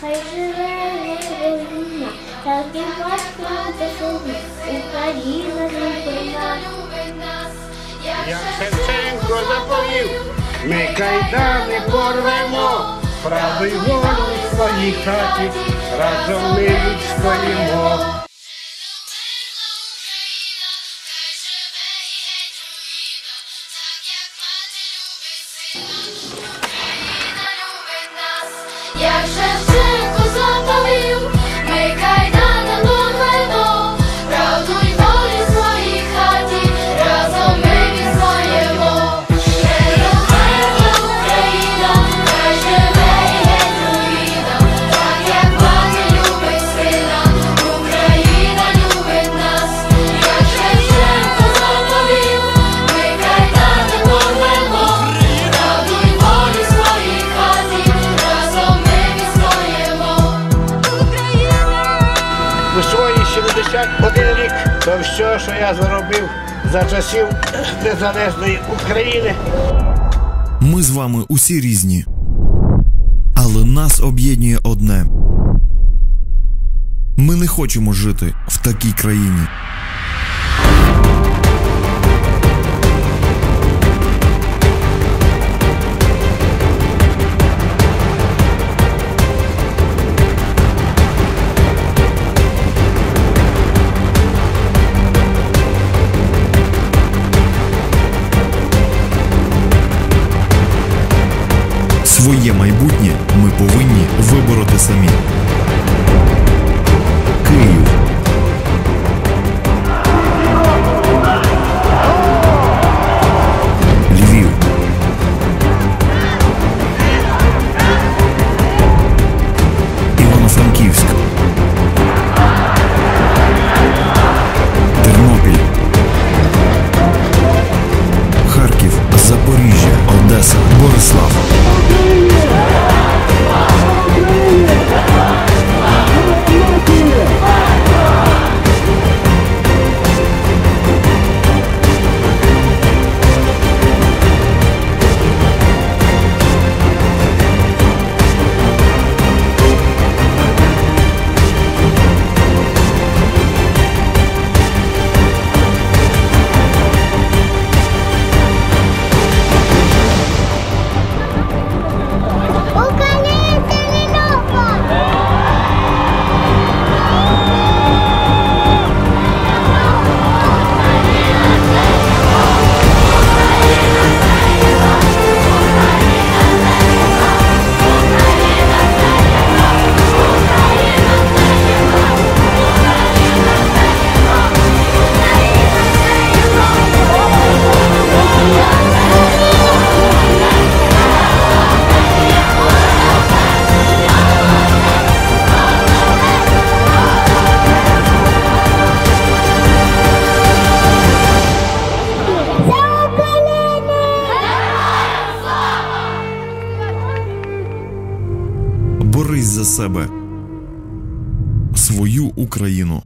хай живе Україна, так і батько та сини, Україна нас. Як Шевченко заповів, ми кайдани порвемо, правий волю в своїй хаті, разом ми відстоїмо. Як 71 рік то все, що я заробив за часів незалежної України. Ми з вами усі різні. Але нас об'єднує одне. Ми не хочемо жити в такій країні. Своє майбутнє ми повинні вибороти самі. Себе. Свою Україну.